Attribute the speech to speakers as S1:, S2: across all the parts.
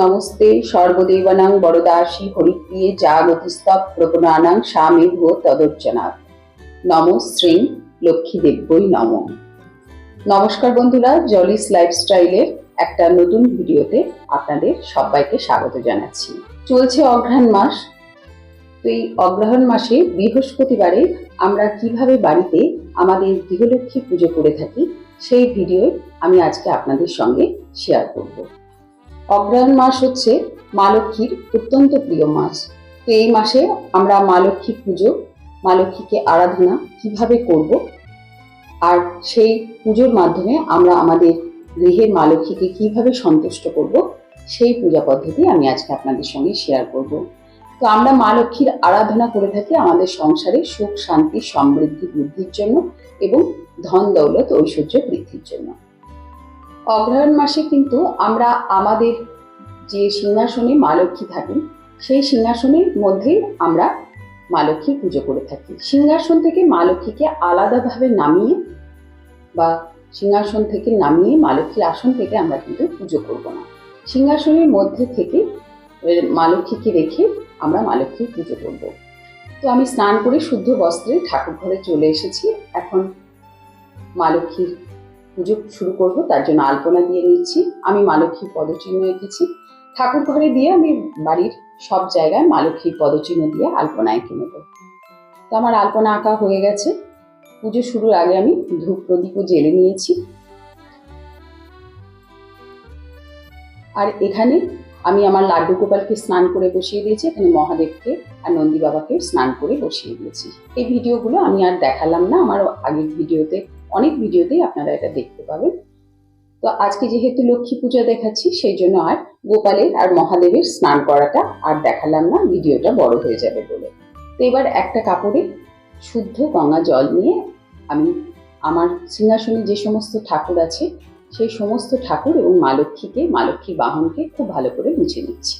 S1: নমস্তে, সর্বদেবানাং বরদাসী হরিপ্রিয়ে জাগতিস্তব প্রপনানাং স্বামী ভো তদর্চনাথ। নম শ্রী লক্ষ্মী দেব্যই নম। নমস্কার বন্ধুরা, জলিস লাইফস্টাইলের একটা নতুন ভিডিওতে আপনাদের সবাইকে স্বাগত জানাচ্ছি। চলছে অঘ্রাণ মাস। তো এই অগ্রহণ মাসে বৃহস্পতিবারে আমরা কীভাবে বাড়িতে আমাদের গৃহলক্ষ্মী পুজো করে থাকি, সেই ভিডিও আমি আজকে আপনাদের সঙ্গে শেয়ার করব। অগ্রহায়ণ মাস হচ্ছে মা লক্ষ্মীর অত্যন্ত প্রিয় মাস। তো এই মাসে আমরা মা লক্ষ্মী পুজো, মা লক্ষ্মীকে আরাধনা কীভাবে করব? আর সেই পুজোর মাধ্যমে আমরা আমাদের গৃহের মা লক্ষ্মীকে কীভাবে সন্তুষ্ট করব, সেই পূজা পদ্ধতি আমি আজকে আপনাদের সঙ্গে শেয়ার করব। তো আমরা মা লক্ষ্মীর আরাধনা করে থাকি আমাদের সংসারে সুখ, শান্তি, সমৃদ্ধি, বৃদ্ধির জন্য এবং ধন দৌলত ঐশ্বর্য, বৃদ্ধির জন্য। অগ্রহায়ণ মাসে কিন্তু আমরা আমাদের যে সিংহাসনে মা লক্ষ্মী থাকেন, সেই সিংহাসনের মধ্যেই আমরা মা পুজো করে থাকি। সিংহাসন থেকে মা লক্ষ্মীকে আলাদাভাবে নামিয়ে বা সিংহাসন থেকে নামিয়ে মা লক্ষ্মীর আসন থেকে আমরা কিন্তু পুজো করব না। সিংহাসনের মধ্যে থেকে মা লক্ষ্মীকে রেখে আমরা মা লক্ষ্মীর পুজো করব। তো আমি স্নান করে শুদ্ধ বস্ত্রে ঠাকুর ঘরে চলে এসেছি। এখন মা লক্ষ্মীর পুজো শুরু করব, তার জন্য আলপনা দিয়ে নিচ্ছি আমি মালক্ষীর পদচিহ্ন এঁকেছি। ঠাকুর ঘরে দিয়ে আমি বাড়ির সব জায়গায় মালক্ষীর পদচিহ্ন দিয়ে আলপনা এঁকে নেব। তো আমার আলপনা আঁকা হয়ে গেছে। পুজো শুরুর আগে আমি ধূপ প্রদীপও জেলে নিয়েছি। আর এখানে আমি আমার লাড্ডু গোপালকে স্নান করে বসিয়ে দিয়েছি, এখানে মহাদেবকে আর নন্দী বাবাকে স্নান করে বসিয়ে দিয়েছি। এই ভিডিওগুলো আমি আর দেখালাম না, আমার আগের ভিডিওতে, অনেক ভিডিওতেই আপনারা এটা দেখতে পাবেন। তো আজকে যেহেতু লক্ষ্মী পূজা দেখাচ্ছি, সেই জন্য আর গোপালের আর মহাদেবের স্নান করাটা আর দেখালাম না, ভিডিওটা বড় হয়ে যাবে বলে। তো এবার একটা কাপড়ে শুদ্ধ গঙ্গা জল নিয়ে আমি আমার সিংহাসনে যে সমস্ত ঠাকুর আছে সেই সমস্ত ঠাকুর এবং মা লক্ষ্মীকে, মা লক্ষ্মীর বাহনকে খুব ভালো করে মুছে নিচ্ছি।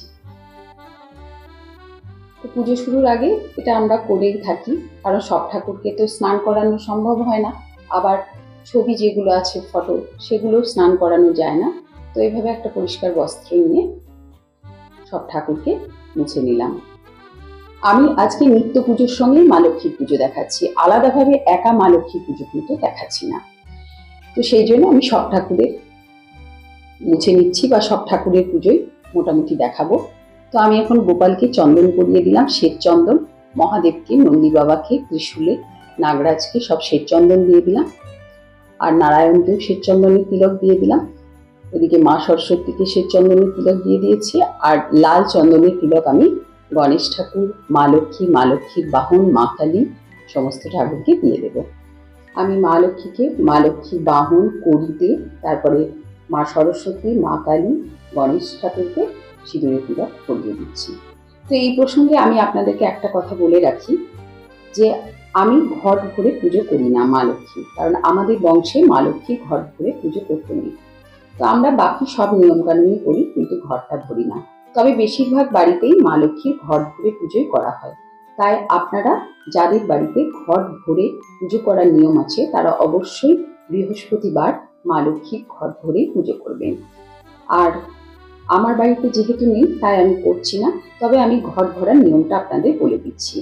S1: পুজো শুরুর আগে এটা আমরা করেই থাকি, কারণ সব ঠাকুরকে তো স্নান করানো সম্ভব হয় না। আবার ছবি যেগুলো আছে, ফটো, সেগুলো স্নান করানো যায় না। তো এইভাবে একটা পরিষ্কার বস্ত্র নিয়ে সব ঠাকুরকে মুছে নিলাম। আমি আজকে নিত্য পুজোর সঙ্গে মা লক্ষ্মীর পুজো দেখাচ্ছি। আলাদাভাবে একা মা লক্ষ্মীর পুজো কিন্তু দেখাচ্ছি না। তো সেই জন্য আমি সব ঠাকুরের মুছে নিচ্ছি বা সব ঠাকুরের পুজোই মোটামুটি দেখাবো। তো আমি এখন গোপালকে চন্দন করিয়ে দিলাম, শ্বেত চন্দন, মহাদেবকে, নন্দী বাবাকে, ত্রিশূলে, নাগরাজকে সব শ্বেত চন্দন দিয়ে দিলাম। আর নারায়ণকেও শ্বেত চন্দনের তিলক দিয়ে দিলাম। ওদিকে মা সরস্বতীকে শ্বেত চন্দনের তিলক দিয়ে দিয়েছি। আর লাল চন্দনের তিলক আমি গণেশ ঠাকুর, মা লক্ষ্মী, মা লক্ষ্মীর বাহন, মা কালী সমস্ত ঠাকুরকে দিয়ে দেবো। আমি মা লক্ষ্মীকে, মা লক্ষ্মীর বাহন, করিতে, তারপরে মা সরস্বতী, মা কালী, গণেশ ঠাকুরকে সিঁদুরের তিলক করিয়ে দিচ্ছি। তো এই প্রসঙ্গে আমি আপনাদেরকে একটা কথা বলে রাখি, যে আমি ঘর ভরে পুজো করি না মা লক্ষ্মী, কারণ আমাদের বংশে মা লক্ষ্মী ঘর ভরে পুজো করতে নেই। তো আমরা বাকি সব নিয়মকানুনই করি, কিন্তু ঘরটা ভরি না। তবে বেশিরভাগ বাড়িতেই মা লক্ষ্মীর ঘর ভরে পুজোই করা হয়। তাই আপনারা যাদের বাড়িতে ঘর ভরে পুজো করার নিয়ম আছে, তারা অবশ্যই বৃহস্পতিবার মা লক্ষ্মীর ঘর ভরে পুজো করবেন। আর আমার বাড়িতে যেহেতু নেই, তাই আমি করছি না, তবে আমি ঘর ভরার নিয়মটা আপনাদের বলে দিচ্ছি।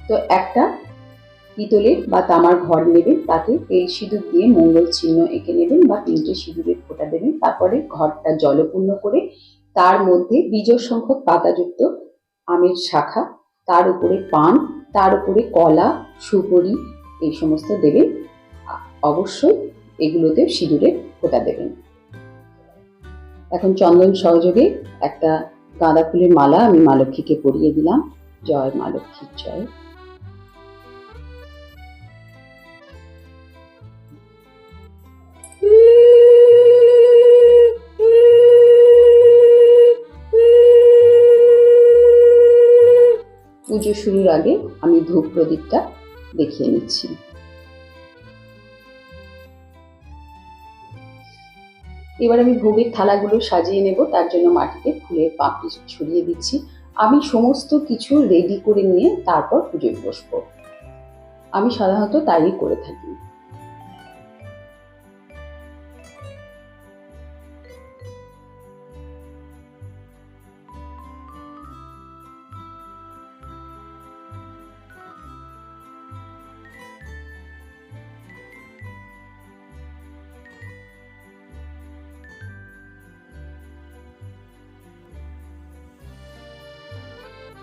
S1: তো একটা পিতলের বা তামার ঘর নেবেন, তাতে তেল সিঁদুর দিয়ে মঙ্গল চিহ্ন এঁকে নেবেন বা তিনটে সিঁদুরের ফোঁটা দেবেন, তারপরে ঘরটা জলপূর্ণ করে তার মধ্যে বীজর সংখ্যক পাতাযুক্ত আমের শাখা তার উপরে পান, তার উপরে কলা, সুপরি, এই সমস্ত দেবেন। অবশ্যই এগুলোতে সিঁদুরের ফোটা দেবেন। এখন চন্দন সহযোগে একটা গাঁদা ফুলের মালা আমি মা লক্ষ্মীকে পরিয়ে দিলাম। জয় মা লক্ষ্মীর জয়। পুজো শুরুর আগে আমি ধূপ প্রদীপটা দেখিয়ে নিচ্ছি। এবার আমি ভোগের থালাগুলো সাজিয়ে নেব, তার জন্য মাটিতে ফুলের পাপড়ি ছড়িয়ে দিচ্ছি। আমি সমস্ত কিছু রেডি করে নিয়ে তারপর পুজোয় বসব। আমি সাধারণত তাই করে থাকি।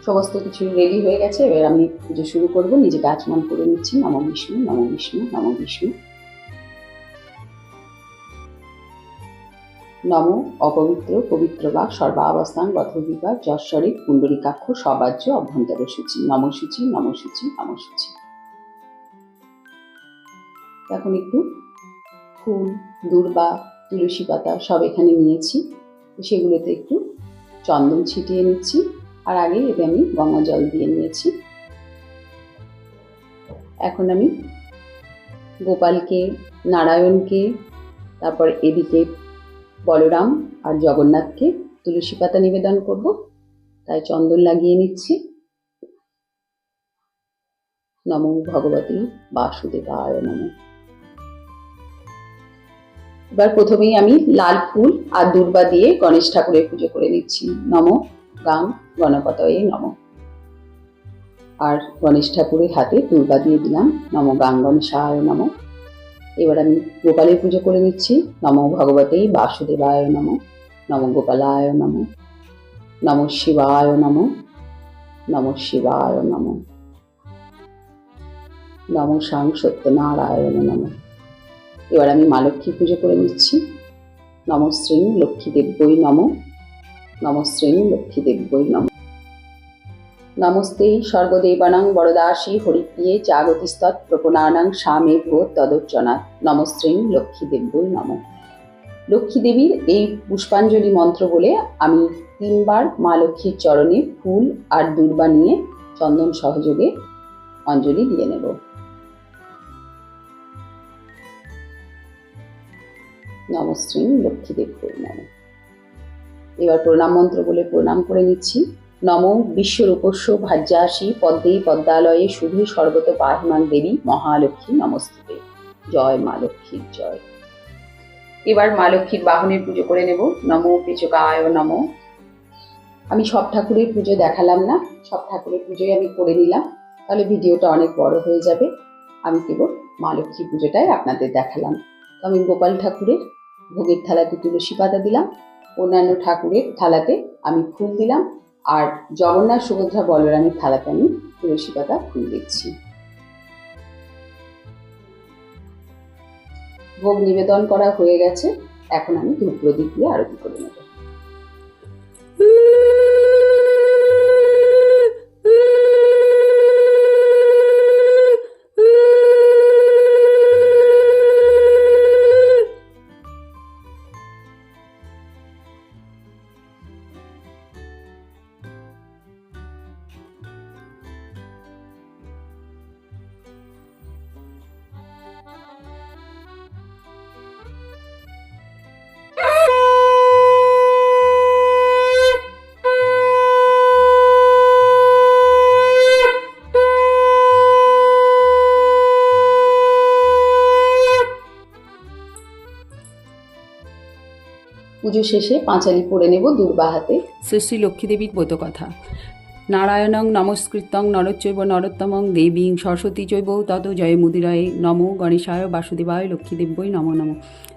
S1: সমস্ত কিছু রেডি হয়ে গেছে, এবার আমি পুজো শুরু করব। নিজেকে আচমন করে নিচ্ছি। নম বিষ্ণু নম বিষ্ণু নম বিষ্ণু। নম অপবিত্র, পবিত্র বা সর্বাবস্থান গথবিভাগ যশ্বরী কুণ্ডলিকাক্ষ সবাজ্য অভ্যন্তর সূচি। নম সূচি নম সূচি নম সূচি। এখন একটু ফুল, দূর্বা, তুলসী পাতা সব এখানে নিয়েছি। সেগুলোতে একটু চন্দন ছিটিয়ে নিচ্ছি। আর আগে এতে আমি গঙ্গা জল দিয়ে নিয়েছি। এখন আমি গোপালকে, নারায়ণকে, তারপর এদিকে বলরাম আর জগন্নাথকে তুলসী পাতা নিবেদন করব। তাই চন্দন লাগিয়ে নিচ্ছি। নমো ভগবতী বাসুদেবায় নমঃ। এবার প্রথমেই আমি লাল ফুল আর দুর্বা দিয়ে গণেশ ঠাকুরের পুজো করে নিচ্ছি। নম। গাং গণপতয়ে নম। আর গণেশ ঠাকুরের হাতে দুর্বা দিয়ে দিলাম নম গাং গণেশায় নম। এবার আমি গোপালের পুজো করে নিচ্ছি। নম ভগবতেই বাসুদেবায় নম নম গোপালায় নম নম শিবায় নম নম শিবায় নম। নম সাং সত্যনারায়ণ নম। এবার আমি মা লক্ষ্মী পুজো করে নিচ্ছি। নমশ্রী লক্ষ্মী দেব্যই নম। নমশ্রী লক্ষ্মী দেব্যই নম। নমস্তে সর্বদেবানাং বরদাসী হরিপ্রিয়ে জাগতিস্তৎ প্রপনানাং স্বামে ভূত তদর্চনা নমশ্রী লক্ষ্মী দেব্যই নম। লক্ষ্মী দেবীর এই পুষ্পাঞ্জলি মন্ত্র বলে আমি তিনবার মা লক্ষ্মীর চরণে ফুল আর দুর্বা নিয়ে চন্দন সহযোগে অঞ্জলি দিয়ে নেব। নমশ্রী লক্ষ্মীদেব নম। এবার প্রণাম মন্ত্র বলে প্রণাম করে নিচ্ছি। নম বিশ্বরূপস্য ভাজ্যাসী পদ্মেই পদ্মালয়ে শুধু সর্বত পাহিমান দেবী মহালক্ষ্মী নমস্তে জয় মা লক্ষ্মীর জয়। এবার মা লক্ষ্মীর বাহনের পুজো করে নেব। নম পেচকায় নম। আমি সব ঠাকুরের পুজো দেখালাম না, সব ঠাকুরের পুজোই আমি করে নিলাম। তাহলে ভিডিওটা অনেক বড় হয়ে যাবে। আমি কেবল মা লক্ষ্মী পুজোটাই আপনাদের দেখালাম। তো আমি গোপাল ঠাকুরের ভোগের থালাতে তুলসী পাতা দিলাম। অন্যান্য ঠাকুরের থালাতে আমি ফুল দিলাম। আর জগন্নাথ সুভদ্রা বলরামের থালাতে আমি তুলসী পাতা ফুল দিচ্ছি। ভোগ নিবেদন করা হয়ে গেছে। এখন আমি ধূপ প্রদীপ দিয়ে আরতি করে নেব। পুজো শেষে পাঁচালি পরে নেব দুর্বা হাতে
S2: শ্রী শ্রী লক্ষ্মীদেবীর ব্রতকথা নারায়ণং নমস্কৃতং নরচৈব নরোত্তমং দেবীং সরস্বতী চৈব তত জয় মুদিরায় নম গণেশায় বাসুদেবায় লক্ষ্মীদেব্যই নম নম।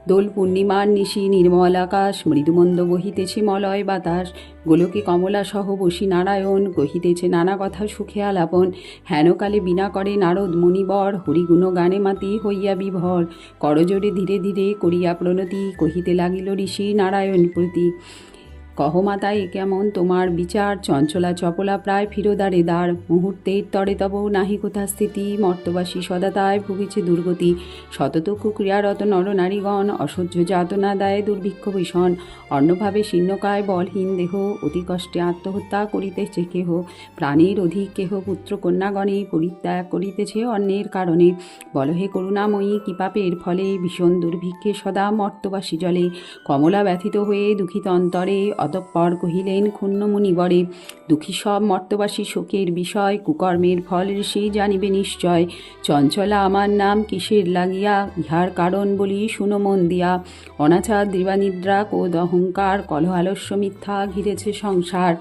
S2: দোল পূর্ণিমার নিশি নির্মল আকাশ, মৃদুমন্দ বহিতেছে মলয় বাতাস, গোলকে কমলা সহ বসি নারায়ণ, কহিতেছে নানা কথা সুখে আলাপন। হেনকালে বিনা করে নারদ মণিবর হরিগুণ গানে মাতি হইয়া বিভর। করজোরে ধীরে ধীরে করিয়া প্রণতি, কহিতে লাগিল ঋষি নারায়ণ প্রতি। কহ মাতাই, কেমন তোমার বিচার? চঞ্চলা চপলা প্রায় ফিরোদারে দ্বার মুহূর্তের তরে তব নাহি কোথা স্থিতি? মর্তবাসী সদাতায় ভুগিছে দুর্গতি। শততক্ষ ক্রিয়ারত নরনারীগণ, অসহ্য যাতনা দেয় দুর্ভিক্ষ ভীষণ। অন্নভাবে শীর্ণকায় বলহীন দেহ, অতি কষ্টে আত্মহত্যা করিতেছে কেহ। প্রাণীর অধিক কেহ পুত্র কন্যাগণে পরিত্যাগ করিতেছে অন্যের কারণে। বলহে করুণাময়ী, কি পাপের ফলে ভীষণ দুর্ভিক্ষে সদা মর্তবাসী জলে? কমলা ব্যথিত হয়ে দুঃখিত অন্তরে অতঃপর কহিলেন ক্ষুণ্ণমণিবরে দুঃখী সব মর্তবাসী শোকের বিষয়, কুকর্মের ফল সে জানিবে নিশ্চয়। চঞ্চলা, আমার নাম কিসের লাগিয়া? ইহার কারণ বলি শুনো মন দিয়া। অনাচার, দিবানিদ্রা কোদ অহংকার কলহ আলস্য মিথ্যা, ঘিরেছে সংসার।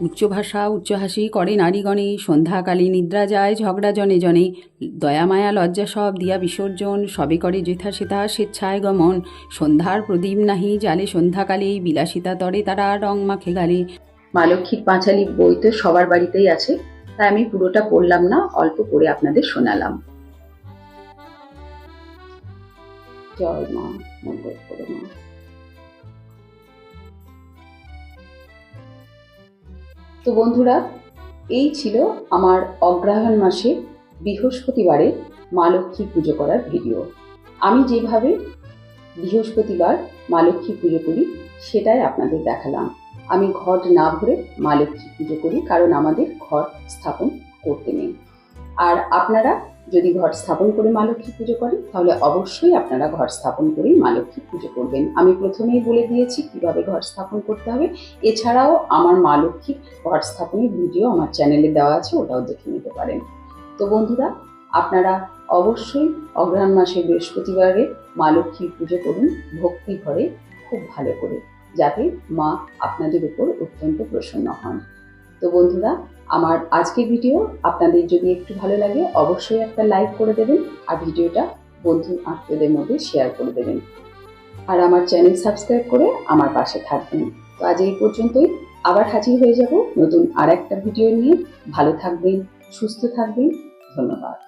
S2: উচ্চ ভাষা উচ্চহাসি, করে নারীগণে সন্ধ্যাকালে নিদ্রা যায়, ঝগড়া জনে জনে দয়ামায়া লজ্জা সব দিয়া বিসর্জন, সবে করে যেথা সেথা স্বেচ্ছায় গমন, সন্ধ্যার প্রদীপ নাহি জালে, সন্ধ্যাকালে বিলাসিতা তরে তারা রং মাখে গালে।
S1: মা লক্ষ্মীর পাঁচালী বই তো সবার বাড়িতেই আছে, তাই আমি পুরোটা পড়লাম না, অল্প পড়ে আপনাদের শোনালাম। জয় মা, মঙ্গল করে মা। তো বন্ধুরা, এই ছিল আমার অগ্রহায়ণ মাসে বৃহস্পতিবারে মা লক্ষ্মী পুজো করার ভিডিও। আমি যেভাবে বৃহস্পতিবার মা লক্ষ্মী পুজো করি, সেটাই আপনাদের দেখালাম। আমি ঘট না ভরে মা লক্ষ্মী পুজো করি, কারণ আমাদের ঘর স্থাপন করতে নেই। আর আপনারা যদি ঘট স্থাপন করে মা লক্ষ্মী পুজো করেন, তাহলে অবশ্যই আপনারা ঘর স্থাপন করেই মা লক্ষ্মী পুজো করবেন। আমি প্রথমেই বলে দিয়েছি কীভাবে ঘর স্থাপন করতে হবে। এছাড়াও আমার মা লক্ষ্মীর ঘর স্থাপনের ভিডিও আমার চ্যানেলে দেওয়া আছে, ওটাও দেখে নিতে পারেন। তো বন্ধুরা, আপনারা অবশ্যই অগ্রহায়ণ মাসে বৃহস্পতিবারে মা লক্ষ্মীর পুজো করুন ভক্তি ঘরে খুব ভালো করে, যাতে মা আপনাদের উপর অত্যন্ত প্রসন্ন হন। তো বন্ধুরা, আমার আজকের ভিডিও আপনাদের যদি একটু ভালো লাগে, অবশ্যই একটা লাইক করে দেবেন আর ভিডিওটা বন্ধু আত্মীয়দের মধ্যে শেয়ার করে দেবেন। আর আমার চ্যানেল সাবস্ক্রাইব করে আমার পাশে থাকবেন। তো আজ এই পর্যন্তই, আবার হাজির হয়ে যাব নতুন আর একটা ভিডিও নিয়ে। ভালো থাকবেন, সুস্থ থাকবেন, ধন্যবাদ।